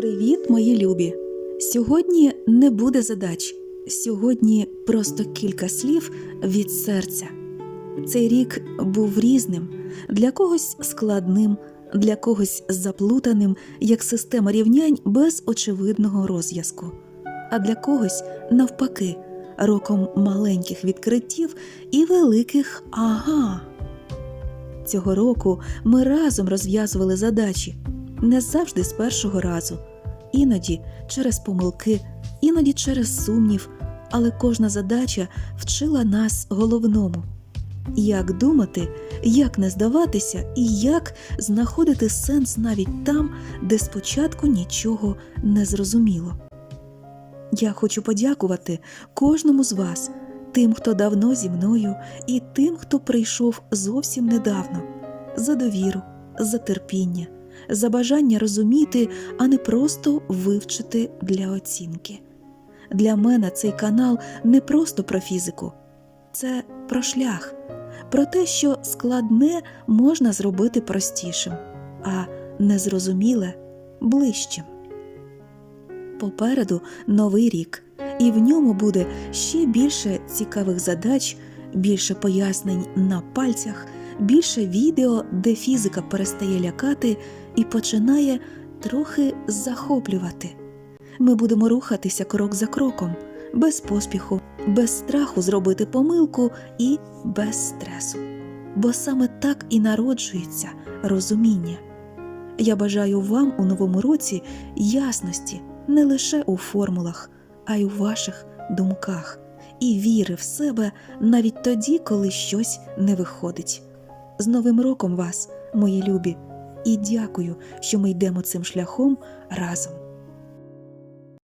Привіт, мої любі! Сьогодні не буде задач. Сьогодні просто кілька слів від серця. Цей рік був різним, для когось складним, для когось заплутаним, як система рівнянь без очевидного розв'язку, а для когось, навпаки, роком маленьких відкриттів і великих ага. Цього року ми разом розв'язували задачі, не завжди з першого разу, іноді через помилки, іноді через сумнів, але кожна задача вчила нас головному. Як думати, як не здаватися і як знаходити сенс навіть там, де спочатку нічого не зрозуміло. Я хочу подякувати кожному з вас, тим, хто давно зі мною, і тим, хто прийшов зовсім недавно, за довіру, за терпіння, за бажання розуміти, а не просто вивчити для оцінки. Для мене цей канал не просто про фізику, це про шлях, про те, що складне можна зробити простішим, а незрозуміле ближчим. Попереду новий рік, і в ньому буде ще більше цікавих задач, більше пояснень на пальцях, більше відео, де фізика перестає лякати і починає трохи захоплювати. Ми будемо рухатися крок за кроком, без поспіху, без страху зробити помилку і без стресу. Бо саме так і народжується розуміння. Я бажаю вам у новому році ясності не лише у формулах, а й у ваших думках, і віри в себе навіть тоді, коли щось не виходить. З Новим роком вас, мої любі, і дякую, що ми йдемо цим шляхом разом.